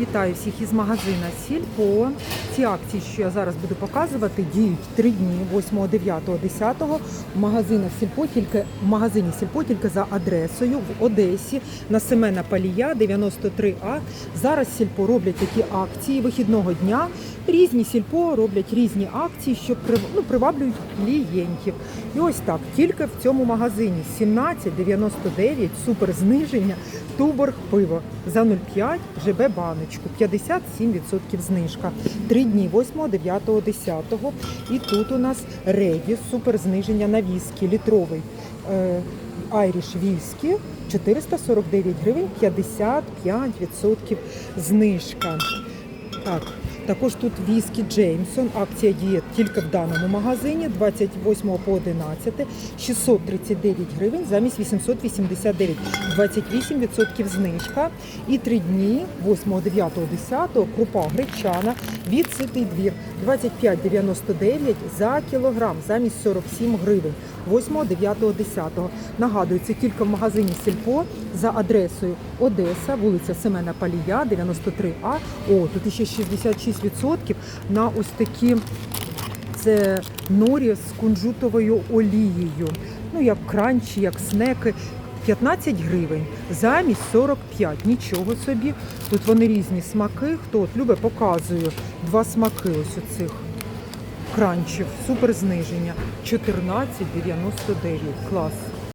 Вітаю всіх із магазина Сільпо. Ці акції, що я зараз буду показувати, діють три дні 8, 9, 10 в магазинах Сільпо, тільки в магазині Сільпо тільки за адресою в Одесі на Семена Палія 93А. Зараз Сільпо роблять такі акції вихідного дня. Різні Сільпо роблять різні акції, що ну, приваблюють клієнтів. І ось так, тільки в цьому магазині 17,99 супер зниження Туборг пиво за 0,5 ЖБ баночку, 57% знижка. Три дні 8, 9, 10. І тут у нас Реді, супер зниження на віскі, літровий айріш віскі, 449 гривень, 55% знижка. Так, також тут віскі Джеймсон. Акція діє тільки в даному магазині 28 по 11, 639 гривень замість 889, 28% знижка. І три дні 8, 9, 10 крупа гречана від ситий двір 25,99 за кілограм замість 47 гривень. 8, 9, 10. Нагадую, це тільки в магазині Сільпо за адресою Одеса, вулиця Семена Палія, 93А. О, тут ще 66% на ось такі це норі з кунжутовою олією. Ну, як кранчі, як снеки. 15 гривень замість 45. Нічого собі. Тут вони різні смаки. Хто от любить, показую. Два смаки ось оцих кранчів. Супер зниження. 14,99. Клас.